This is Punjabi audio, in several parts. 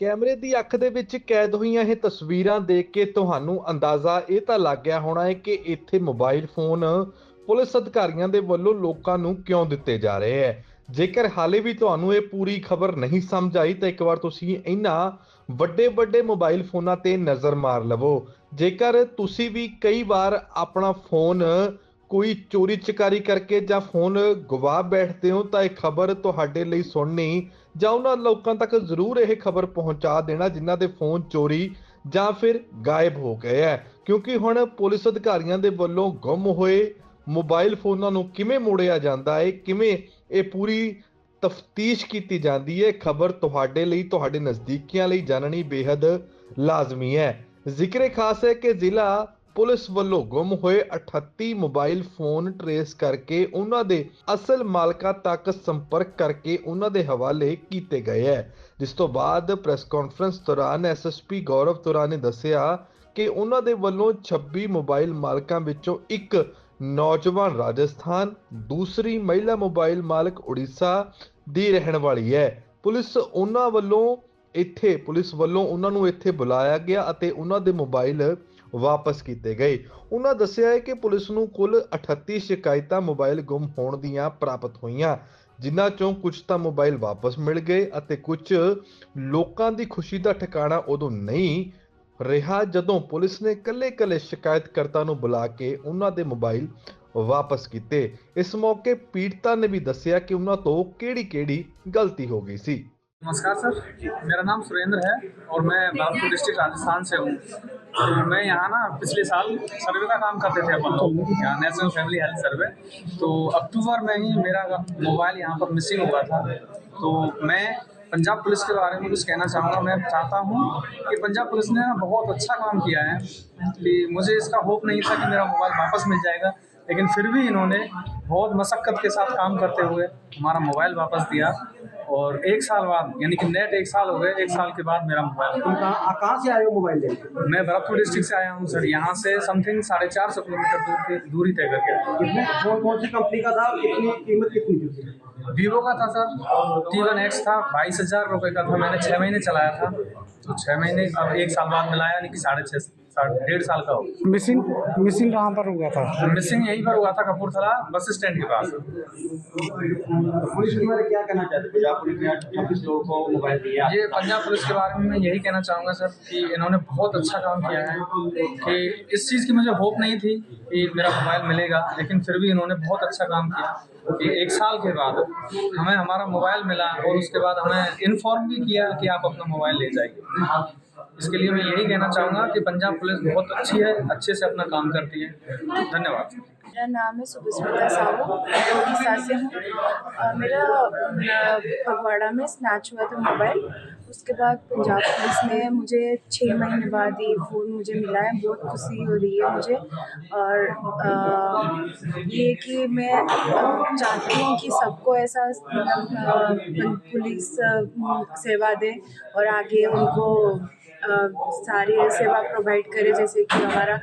ਕੈਮਰੇ ਦੀ ਅੱਖ ਦੇ ਵਿੱਚ ਕੈਦ ਹੋਈਆਂ ਇਹ ਤਸਵੀਰਾਂ ਦੇਖ ਕੇ ਤੁਹਾਨੂੰ ਅੰਦਾਜ਼ਾ ਇਹ ਤਾਂ ਲੱਗ ਗਿਆ ਹੋਣਾ ਹੈ ਕਿ ਇੱਥੇ ਮੋਬਾਈਲ ਫੋਨ ਪੁਲਿਸ ਅਧਿਕਾਰੀਆਂ ਦੇ ਵੱਲੋਂ ਲੋਕਾਂ ਨੂੰ ਕਿਉਂ ਦਿੱਤੇ ਜਾ ਰਹੇ ਹੈ? ਜੇਕਰ ਹਾਲੇ ਵੀ ਤੁਹਾਨੂੰ ਇਹ ਪੂਰੀ ਖਬਰ ਨਹੀਂ ਸਮਝ ਆਈ, ਤਾਂ ਇੱਕ ਵਾਰ ਤੁਸੀਂ ਇਹਨਾਂ ਵੱਡੇ ਵੱਡੇ ਮੋਬਾਈਲ ਫੋਨਾਂ ਤੇ ਨਜ਼ਰ ਮਾਰ ਲਵੋ। ਜੇਕਰ ਤੁਸੀਂ ਵੀ ਕਈ ਵਾਰ ਆਪਣਾ ਫੋਨ ਕੋਈ ਚੋਰੀ ਚਕਾਰੀ ਕਰਕੇ ਜਾਂ ਫੋਨ ਗਵਾ ਬੈਠਦੇ ਹੋ ਤਾਂ ਇਹ ਖਬਰ ਤੁਹਾਡੇ ਲਈ ਸੁਣਨੀ ਜਾਂ ਉਹਨਾਂ ਲੋਕਾਂ ਤੱਕ ਜ਼ਰੂਰ ਇਹ ਖਬਰ ਪਹੁੰਚਾ ਦੇਣਾ ਜਿਨ੍ਹਾਂ ਦੇ ਫੋਨ ਚੋਰੀ ਜਾਂ ਫਿਰ ਗਾਇਬ ਹੋ ਗਏ ਹੈ। ਕਿਉਂਕਿ ਹੁਣ ਪੁਲਿਸ ਅਧਿਕਾਰੀਆਂ ਦੇ ਵੱਲੋਂ ਗੁੰਮ ਹੋਏ ਮੋਬਾਈਲ ਫੋਨਾਂ ਨੂੰ ਕਿਵੇਂ ਮੋੜਿਆ ਜਾਂਦਾ ਹੈ, ਕਿਵੇਂ ਇਹ ਪੂਰੀ ਤਫਤੀਸ਼ ਕੀਤੀ ਜਾਂਦੀ ਹੈ ਖਬਰ ਤੁਹਾਡੇ ਲਈ, ਤੁਹਾਡੇ ਨਜ਼ਦੀਕੀਆਂ ਲਈ ਜਾਣਨੀ ਬੇहद ਲਾਜ਼ਮੀ ਹੈ। ਜ਼ਿਕਰੇ ਖਾਸ ਹੈ ਕਿ ਜ਼ਿਲ੍ਹਾ ਪੁਲਿਸ ਵੱਲੋਂ ਗੁੰਮ ਹੋਏ 38 ਮੋਬਾਈਲ ਫੋਨ ਟਰੇਸ ਕਰਕੇ ਉਹਨਾਂ ਦੇ ਅਸਲ ਮਾਲਕਾਂ ਤੱਕ ਸੰਪਰਕ ਕਰਕੇ ਉਹਨਾਂ ਦੇ ਹਵਾਲੇ ਕੀਤੇ ਗਏ ਹੈ। ਜਿਸ ਤੋਂ ਬਾਅਦ ਪ੍ਰੈਸ ਕਾਨਫਰੰਸ ਦੌਰਾਨ ਐਸਐਸਪੀ ਗੌਰਵ ਤੁਰਾ ਨੇ ਦੱਸਿਆ ਕਿ ਉਹਨਾਂ ਦੇ ਵੱਲੋਂ 26 ਮੋਬਾਈਲ ਮਾਲਕਾਂ ਵਿੱਚੋਂ ਇੱਕ ਨੌਜਵਾਨ ਰਾਜਸਥਾਨ, ਦੂਸਰੀ ਮਹਿਲਾ ਮੋਬਾਈਲ ਮਾਲਕ ਉੜੀਸਾ ਦੀ ਰਹਿਣ ਵਾਲੀ ਹੈ। ਪੁਲਿਸ ਉਹਨਾਂ ਵੱਲੋਂ ਇੱਥੇ, ਪੁਲਿਸ ਵੱਲੋਂ ਉਹਨਾਂ ਨੂੰ ਇੱਥੇ ਬੁਲਾਇਆ ਗਿਆ ਅਤੇ ਉਹਨਾਂ ਦੇ ਮੋਬਾਈਲ ਵਾਪਸ ਕੀਤੇ ਗਏ ਉਹਨਾਂ ਦੱਸਿਆ ਹੈ ਕਿ ਪੁਲਿਸ ਨੂੰ ਕੁੱਲ 38 ਸ਼ਿਕਾਇਤਾਂ ਮੋਬਾਈਲ ਗੁੰਮ ਹੋਣ ਦੀਆਂ ਪ੍ਰਾਪਤ ਹੋਈਆਂ ਜਿਨ੍ਹਾਂ ਚੋਂ ਕੁਝ ਤਾਂ ਮੋਬਾਈਲ ਵਾਪਸ ਮਿਲ ਗਏ ਅਤੇ ਕੁਝ ਲੋਕਾਂ ਦੀ ਖੁਸ਼ੀ ਦਾ ਠਿਕਾਣਾ ਉਦੋਂ ਨਹੀਂ ਰਿਹਾ ਜਦੋਂ ਪੁਲਿਸ ਨੇ ਕੱਲੇ-ਕੱਲੇ ਸ਼ਿਕਾਇਤਕਰਤਾ ਨੂੰ ਬੁਲਾ ਕੇ ਉਹਨਾਂ ਦੇ ਮੋਬਾਈਲ ਵਾਪਸ ਕੀਤੇ ਇਸ ਮੌਕੇ ਪੀੜਤਾ ਨੇ ਵੀ ਦੱਸਿਆ ਕਿ ਉਹਨਾਂ ਤੋਂ ਕਿਹੜੀ-ਕਿਹੜੀ ਗਲਤੀ ਹੋ ਗਈ ਸੀ नमस्कार सर मेरा नाम सुरेंद्र है और मैं भरतपुर डिस्ट्रिक्ट राजस्थान से हूँ मैं यहाँ ना पिछले साल सर्वे का काम करते थे अपन लोग। यहाँ नेशनल फैमिली हेल्थ सर्वे तो अक्टूबर में ही मेरा मोबाइल यहाँ पर मिसिंग हुआ था। तो मैं पंजाब पुलिस के बारे में कुछ कहना चाहूँगा। मैं चाहता हूँ कि पंजाब पुलिस ने ना बहुत अच्छा काम किया है कि मुझे इसका होप नहीं था कि मेरा मोबाइल वापस मिल जाएगा। लेकिन फिर भी इन्होंने बहुत मशक्क़त के साथ काम करते हुए हमारा मोबाइल वापस दिया और एक साल बाद यानी कि नेट एक साल हो गए एक साल के बाद मेरा मोबाइल। तुम कहाँ कहाँ से आए हो मोबाइल लेने मैं भरतपुर डिस्ट्रिक्ट से आया हूँ सर। यहाँ से समथिंग साढ़े चार सौ किलोमीटर दूर की दूरी तय करके। कितने फ़ोन कौन सी कंपनी का था? कितनी कीमत कितनी थी वीवो का था सर। टी वन एक्स था बाईस हज़ार रुपये का था। मैंने छः महीने चलाया था। तो छः महीने अब एक साल बाद मिलाया यानी कि साढ़े छः डेढ़ साल का हो। मिसिंग मिसिंग कहाँ पर हुआ था? मिसिंग यहीं पर हुआ था कपूरथला बस स्टैंड के पास। पुलिस क्या कहना चाहते पंजाब पुलिस लोगों को मोबाइल दिया ये पंजाब पुलिस के बारे में मैं यही कहना चाहूँगा सर कि इन्होंने बहुत अच्छा काम किया है कि इस चीज़ की मुझे होप नहीं थी कि मेरा मोबाइल मिलेगा लेकिन फिर भी इन्होंने बहुत अच्छा काम किया। कि एक साल के बाद हमें हमारा मोबाइल मिला और उसके बाद हमें इन्फॉर्म भी किया कि आप अपना मोबाइल ले जाइए। इसके लिए मैं यही कहना चाहूँगा कि पंजाब पुलिस बहुत अच्छी है, अच्छे से अपना काम करती है। धन्यवाद। मेरा नाम है सुभस्मिता साहू मैं उड़ीसा से हूँ। मेरा फगवाड़ा में स्नैच हुआ था मोबाइल उसके बाद पंजाब पुलिस ने मुझे छः महीने बाद ये फ़ोन मुझे मिला है बहुत खुशी हो रही है मुझे। और अ, ये कि मैं चाहती हूँ कि सबको ऐसा पुलिस सेवा दे और आगे उनको सारी सेवा प्रोवाइड करे जैसे कि हमारा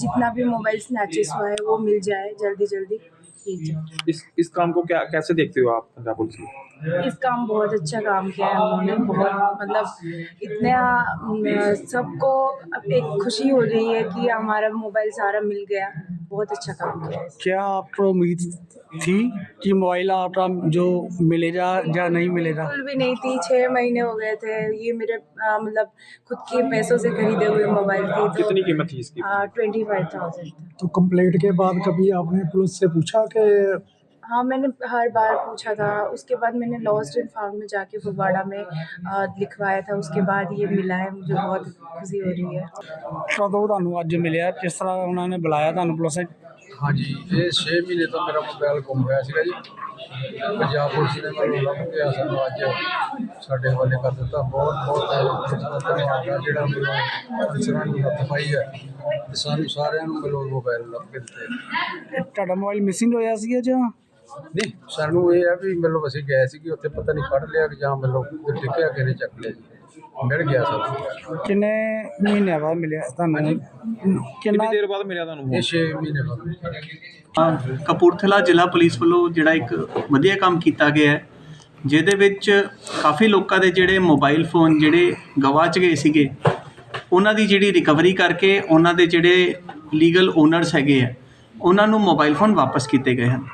जितना भी मोबाइल स्नैचेस हुआ है वो मिल जाए जल्दी जल्दी। इस इस काम को क्या कैसे देखते हो आप पंजाब पुलिस में इस काम बहुत अच्छा काम किया है उन्होंने बहुत मतलब इतना सबको अब एक खुशी हो रही है कि हमारा मोबाइल सारा मिल गया। बहुत अच्छा काम किया है क्या आपको उम्मीद थी कि मोबाइल आपका जो मिलेगा या नहीं मिलेगा? बिल्कुल भी नहीं थी छः महीने हो गए थे। ये मेरे मतलब खुद के पैसों से खरीदे हुए मोबाइल थी कितनी कीमत थी इसकी? ट्वेंटी फाइव थाउज़ेंड तो कंप्लेंट के बाद कभी आपने पुलिस से पूछा कि हाँ मैंने हर बार पूछा था उसके बाद मैंने लॉस्ट एंड फाउंड में जाके फगवाड़ा में अ, लिखवाया था उसके बाद ये मिला है मुझे बहुत खुशी हो रही है ਕਦੋਂ ਤੁਹਾਨੂੰ ਅੱਜ ਮਿਲਿਆ ਕਿਸ ਤਰ੍ਹਾਂ ਉਹਨਾਂ ਨੇ ਬੁਲਾਇਆ ਤੁਹਾਨੂੰ ਪੁਲਿਸ ਨੇ ਹਾਂਜੀ ਇਹ 6 ਮਹੀਨੇ ਤੋਂ ਮੇਰਾ ਮੋਬਾਈਲ ਗੁੰਮ ਹੋਇਆ ਸੀਗਾ ਜੀ ਪੰਜਾਬ ਪੁਲਿਸ ਨੇ ਮੈਨੂੰ ਲੱਭ ਗਿਆ ਸਾਨੂੰ ਅੱਜ ਸਾਡੇ ਹਵਾਲੇ ਕਰ ਦਿੱਤਾ ਬਹੁਤ ਬਹੁਤ ਧੰਨਵਾਦ ਆ ਜਿਹੜਾ ਮੈਨੂੰ ਅਫਸਰਾਂ ਨੂੰ ਹੱਥ ਪਾਈ ਹੈ ਤੇ ਸਾਨੂੰ ਸਾਰਿਆਂ ਨੂੰ ਮੈਨੂੰ ਮੋਬਾਈਲ ਲੱਭ ਕੇ ਦਿੱਤੇ ਤੁਹਾਡਾ ਮੋਬਾਈਲ ਮਿਸਿੰਗ ਹੋਇਆ ਸੀ ਜਾਂ ਨਹੀਂ ਸਾਨੂੰ ਇਹ ਆ ਵੀ ਮਤਲਬ ਅਸੀਂ ਗਏ ਸੀ ਕਿ ਉੱਥੇ ਪਤਾ ਨਹੀਂ ਫੜ ਲਿਆ ਕਿ ਜਾਂ ਮਤਲਬ ਟਿਕਿਆ ਕਿਹਨੇ ਚੱਕ ਲਿਆ ਜੀ। ਮਿਲ ਗਿਆ ਸਾਨੂੰ ਕਿੰਨੇ ਮਹੀਨਿਆਂ ਬਾਅਦ ਮਿਲਿਆ ਤੁਹਾਨੂੰ? ਕਿੰਨੀ ਕਿੰਨਾ ਦੇਰ ਬਾਅਦ ਮਿਲਿਆ ਤੁਹਾਨੂੰ ਇਹ 6 ਮਹੀਨੇ ਬਾਅਦ। ਕਪੂਰਥਲਾ ਜ਼ਿਲ੍ਹਾ ਪੁਲਿਸ ਵੱਲੋਂ ਜਿਹੜਾ ਇੱਕ ਵਧੀਆ ਕੰਮ ਕੀਤਾ ਗਿਆ ਹੈ ਜਿਹਦੇ ਵਿੱਚ ਕਾਫੀ ਲੋਕਾਂ ਦੇ ਜਿਹੜੇ ਮੋਬਾਈਲ ਫੋਨ ਜਿਹੜੇ ਗਵਾਚ ਗਏ ਸੀਗੇ ਉਹਨਾਂ ਦੀ ਜਿਹੜੀ ਰਿਕਵਰੀ ਕਰਕੇ ਉਹਨਾਂ ਦੇ ਜਿਹੜੇ ਲੀਗਲ ਓਨਰਸ ਹੈਗੇ ਆ ਉਹਨਾਂ ਨੂੰ ਮੋਬਾਈਲ ਫੋਨ ਵਾਪਸ ਕੀਤੇ ਗਏ ਹਨ।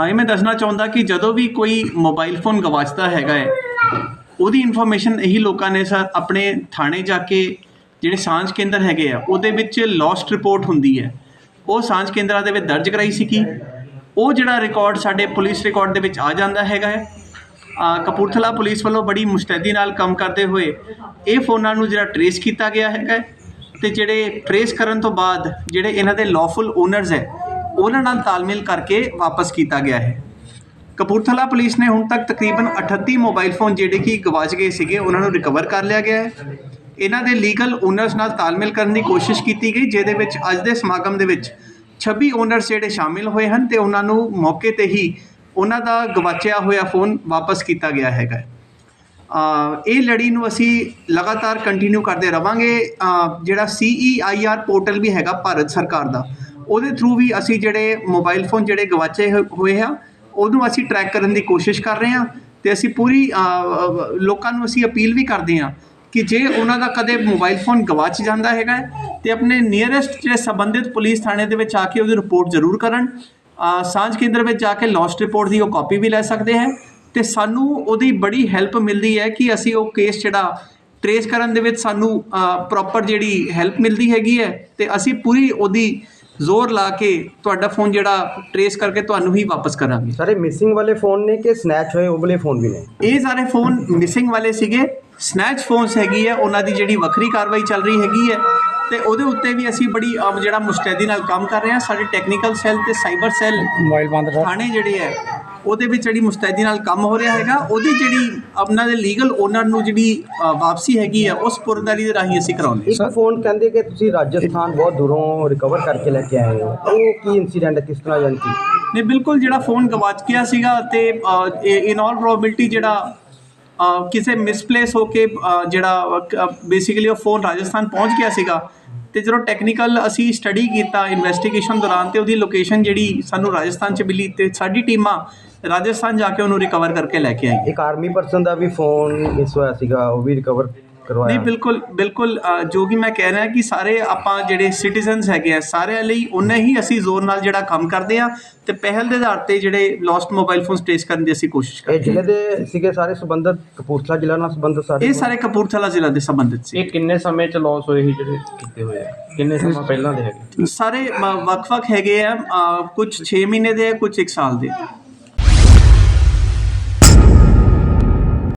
ਹਾਂ ਇਹ ਮੈਂ ਦੱਸਣਾ ਚਾਹੁੰਦਾ ਕਿ ਜਦੋਂ ਵੀ ਕੋਈ ਮੋਬਾਈਲ ਫੋਨ ਗਵਾਚਦਾ ਹੈਗਾ ਹੈ, ਉਹਦੀ ਇਨਫੋਰਮੇਸ਼ਨ ਇਹੀ ਲੋਕਾਂ ਨੇ ਸਰ ਆਪਣੇ ਥਾਣੇ ਜਾ ਕੇ ਜਿਹੜੇ ਸਾਂਝ ਕੇਂਦਰ ਹੈਗੇ ਆ, ਉਹਦੇ ਵਿੱਚ ਲੋਸਟ ਰਿਪੋਰਟ ਹੁੰਦੀ ਹੈ। ਉਹ ਸਾਂਝ ਕੇਂਦਰਾਂ ਦੇ ਵਿੱਚ ਦਰਜ ਕਰਾਈ ਸੀ ਕਿ ਉਹ ਜਿਹੜਾ ਰਿਕਾਰਡ ਸਾਡੇ ਪੁਲਿਸ ਰਿਕਾਰਡ ਦੇ ਵਿੱਚ ਆ ਜਾਂਦਾ ਹੈਗਾ ਹੈ ਕਪੂਰਥਲਾ ਪੁਲਿਸ ਵੱਲੋਂ ਬੜੀ ਮੁਸਤੈਦੀ ਨਾਲ ਕੰਮ ਕਰਦੇ ਹੋਏ ਇਹ ਫੋਨਾਂ ਨੂੰ ਜਿਹੜਾ ਟਰੇਸ ਕੀਤਾ ਗਿਆ ਹੈਗਾ ਹੈ ਤੇ ਜਿਹੜੇ ਟਰੇਸ ਕਰਨ ਤੋਂ ਬਾਅਦ ਜਿਹੜੇ ਇਹਨਾਂ ਦੇ ਲawful ਓਨਰਸ ਹੈ ਉਹਨਾਂ ਨਾਲ ਤਾਲਮੇਲ ਕਰਕੇ ਵਾਪਸ ਕੀਤਾ ਗਿਆ ਹੈ। ਕਪੂਰਥਲਾ ਪੁਲਿਸ ਨੇ ਹੁਣ ਤੱਕ ਤਕਰੀਬਨ 38 ਮੋਬਾਈਲ ਫੋਨ ਜਿਹੜੇ ਕਿ ਗਵਾਚ ਗਏ ਸੀਗੇ ਉਹਨਾਂ ਨੂੰ ਰਿਕਵਰ ਕਰ ਲਿਆ ਗਿਆ ਹੈ। ਇਹਨਾਂ ਦੇ ਲੀਗਲ ਓਨਰਸ ਨਾਲ ਤਾਲਮੇਲ ਕਰਨ ਦੀ ਕੋਸ਼ਿਸ਼ ਕੀਤੀ ਗਈ ਜਿਹਦੇ ਵਿੱਚ ਅੱਜ ਦੇ ਸਮਾਗਮ ਦੇ ਵਿੱਚ 26 ਓਨਰਸ ਜਿਹੜੇ ਸ਼ਾਮਿਲ ਹੋਏ ਹਨ ਤੇ ਉਹਨਾਂ ਨੂੰ ਮੌਕੇ ਤੇ ਹੀ ਉਹਨਾਂ ਦਾ ਗਵਾਚਿਆ ਹੋਇਆ ਫੋਨ ਵਾਪਸ ਕੀਤਾ ਗਿਆ ਹੈਗਾ ਇਹ ਲੜੀ ਨੂੰ ਅਸੀਂ ਲਗਾਤਾਰ ਕੰਟੀਨਿਊ ਕਰਦੇ ਰਵਾਂਗੇ। ਅ, ਜਿਹੜਾ CEIR ਪੋਰਟਲ ਵੀ ਹੈਗਾ ਭਾਰਤ ਸਰਕਾਰ ਦਾ ਉਹਦੇ ਥਰੂ ਵੀ ਅਸੀਂ ਜਿਹੜੇ ਮੋਬਾਈਲ ਫੋਨ ਜਿਹੜੇ ਗਵਾਚੇ ਹੋ- ਹੋਏ ਆ ਉਹਨੂੰ ਅਸੀਂ ਟਰੈਕ ਕਰਨ ਦੀ ਕੋਸ਼ਿਸ਼ ਕਰ ਰਹੇ ਹਾਂ ਤੇ ਅਸੀਂ ਪੂਰੀ ਲੋਕਾਂ ਨੂੰ ਅਸੀਂ ਅਪੀਲ ਵੀ ਕਰਦੇ ਹਾਂ ਕਿ ਜੇ ਉਹਨਾਂ ਦਾ ਕਦੇ ਮੋਬਾਈਲ ਫੋਨ ਗਵਾਚ ਜਾਂਦਾ ਹੈਗਾ ਹੈ, ਤੇ ਆਪਣੇ ਨੀਅਰੈਸਟ ਜਿਹੜੇ ਸੰਬੰਧਿਤ ਪੁਲਿਸ ਥਾਣੇ ਦੇ ਵਿੱਚ ਆ ਕੇ ਉਹਦੀ ਰਿਪੋਰਟ ਜ਼ਰੂਰ ਕਰਨ। ਸਾਂਝ ਕੇਂਦਰ ਵਿੱਚ ਜਾ ਕੇ ਲੋਸਟ ਰਿਪੋਰਟ ਦੀ ਉਹ ਕਾਪੀ ਵੀ ਲੈ ਸਕਦੇ ਹੈ ਤੇ ਸਾਨੂੰ ਉਹਦੀ ਬੜੀ ਹੈਲਪ ਮਿਲਦੀ ਹੈ ਕਿ ਅਸੀਂ ਉਹ ਕੇਸ ਜਿਹੜਾ ਟਰੇਸ ਕਰਨ ਦੇ ਵਿੱਚ ਸਾਨੂੰ ਪ੍ਰੋਪਰ ਜਿਹੜੀ ਹੈਲਪ ਮਿਲਦੀ ਹੈਗੀ ਹੈ ਤੇ ਅਸੀਂ ਪੂਰੀ ਉਹਦੀ ਜ਼ੋਰ ਲਾ ਕੇ ਤੁਹਾਡਾ ਫੋਨ ਜਿਹੜਾ ਟਰੇਸ ਕਰਕੇ ਤੁਹਾਨੂੰ ਹੀ ਵਾਪਸ ਕਰਾਂਗੇ। ਸਾਰੇ ਮਿਸਿੰਗ ਵਾਲੇ ਫੋਨ ਨੇ ਕਿ ਸਨੈਚ ਹੋਏ ਉਹ ਵਾਲੇ ਫੋਨ ਵੀ ਨੇ? ਇਹ ਸਾਰੇ ਫੋਨ ਮਿਸਿੰਗ ਵਾਲੇ ਸੀਗੇ। ਸਨੈਚ ਫੋਨਸ ਹੈਗੀ ਹੈ ਉਹਨਾਂ ਦੀ ਜਿਹੜੀ ਵੱਖਰੀ ਕਾਰਵਾਈ ਚੱਲ ਰਹੀ ਹੈਗੀ ਹੈ ਤੇ ਉਹਦੇ ਉੱਤੇ ਵੀ ਅਸੀਂ ਬੜੀ ਜਿਹੜਾ ਮੁਸਤੈਦੀ ਨਾਲ ਕੰਮ ਕਰ ਰਹੇ ਹਾਂ ਸਾਡੇ ਟੈਕਨੀਕਲ ਸੈੱਲ ਤੇ ਸਾਈਬਰ ਸੈੱਲ ਮੋਬਾਈਲ ਬੰਦ ਥਾਣੇ ਜਿਹੜੇ ਹੈ ਉਹਦੇ ਵਿੱਚ ਜਿਹੜੀ ਮੁਸਤੈਦੀ ਨਾਲ ਕੰਮ ਹੋ ਰਿਹਾ ਹੈਗਾ ਉਹਦੀ ਜਿਹੜੀ ਉਹਨਾਂ ਦੇ ਲੀਗਲ ਓਨਰ ਨੂੰ ਜਿਹੜੀ ਵਾਪਸੀ ਹੈਗੀ ਹੈ ਉਸ ਪੁਰਦਾਰੀ ਦੇ ਰਾਹੀਂ ਅਸੀਂ ਕਰਾਉਂਦੇ ਇੱਕ ਫੋਨ ਕਹਿੰਦੇ ਕਿ ਤੁਸੀਂ ਰਾਜਸਥਾਨ ਬਹੁਤ ਦੂਰੋਂ ਰਿਕਵਰ ਕਰਕੇ ਲੈ ਕੇ ਆਏ ਹੋ। ਉਹ ਕੀ ਇਨਸੀਡੈਂਟ ਹੈ ਕਿਸ ਤਰ੍ਹਾਂ ਕਿ ਨੇ ਬਿਲਕੁਲ ਜਿਹੜਾ ਫੋਨ ਗਵਾਚ ਗਿਆ ਸੀਗਾ ਤੇ ਇਨ ਆਲ ਪ੍ਰੋਬੇਬਿਲਟੀ ਜਿਹੜਾ ਕਿਸੇ ਮਿਸਪਲੇਸ ਹੋ ਕੇ ਜਿਹੜਾ ਬੇਸਿਕਲੀ ਉਹ ਫੋਨ ਰਾਜਸਥਾਨ ਪਹੁੰਚ ਗਿਆ ਸੀਗਾ। ਤੇ ਜਦੋਂ ਟੈਕਨੀਕਲ ਅਸੀਂ ਸਟੱਡੀ ਕੀਤਾ ਇਨਵੈਸਟੀਗੇਸ਼ਨ ਦੌਰਾਨ ਤੇ ਉਹਦੀ ਲੋਕੇਸ਼ਨ ਜਿਹੜੀ ਸਾਨੂੰ ਰਾਜਸਥਾਨ 'ਚ ਮਿਲੀ ਤੇ ਸਾਡੀ ਟੀਮਾਂ ਰਾਜਸਥਾਨ ਜਾ ਕੇ ਉਹਨੂੰ ਰਿਕਵਰ ਕਰਕੇ ਲੈ ਕੇ ਆਈ ਇੱਕ ਆਰਮੀ ਪਰਸਨ ਦਾ ਵੀ ਫੋਨ ਮਿਸ ਹੋਇਆ ਸੀਗਾ, ਉਹ ਵੀ ਰਿਕਵਰ ਨਹੀਂ ਕਰਵਾਇਆ ਬਿਲਕੁਲ ਬਿਲਕੁਲ ਅ, ਜੋ ਕਿ ਮੈਂ ਕਹਿ ਰਿਹਾ ਕਿ ਸਾਰੇ ਆਪਾਂ ਜਿਹੜੇ ਸਿਟੀਜ਼ਨਸ ਹੈਗੇ ਆ ਸਾਰਿਆਂ ਲਈ ਉਨੇ ਹੀ ਅਸੀਂ ਜ਼ੋਰ ਨਾਲ ਜਿਹੜਾ ਕੰਮ ਕਰਦੇ ਆ ਤੇ ਪਹਿਲ ਦੇ ਆਧਾਰ ਤੇ ਜਿਹੜੇ ਲੋਸਟ ਮੋਬਾਈਲ ਫੋਨਸ ਟ੍ਰੇਸ ਕਰਨ ਦੀ ਅਸੀਂ ਕੋਸ਼ਿਸ਼ ਇਹ ਕਰਦੇ ਜ਼ਿਲ੍ਹੇ ਦੇ ਸੀਗੇ ਸਾਰੇ ਸੰਬੰਧਤ? ਕਪੂਰਥਲਾ ਜ਼ਿਲ੍ਹਾ ਨਾਲ ਸੰਬੰਧਤ ਸਾਰੇ? ਇਹ ਸਾਰੇ ਕਪੂਰਥਲਾ ਜ਼ਿਲ੍ਹਾ ਦੇ ਸੰਬੰਧਿਤ ਸੀ। ਇਹ ਕਿੰਨੇ ਸਮੇਂ ਚ ਲਾਸ ਹੋਏ ਸੀ ਜਿਹੜੇ ਕੀਤੇ ਹੋਏ ਆ? ਕਿੰਨੇ ਸਮਾਂ ਪਹਿਲਾਂ ਦੇ ਹੈਗੇ? ਸਾਰੇ ਵੱਖ-ਵੱਖ ਹੈਗੇ ਆ ਕੁਝ 6 ਮਹੀਨੇ ਦੇ ਆ ਕੁਝ 1 ਸਾਲ ਦੇ।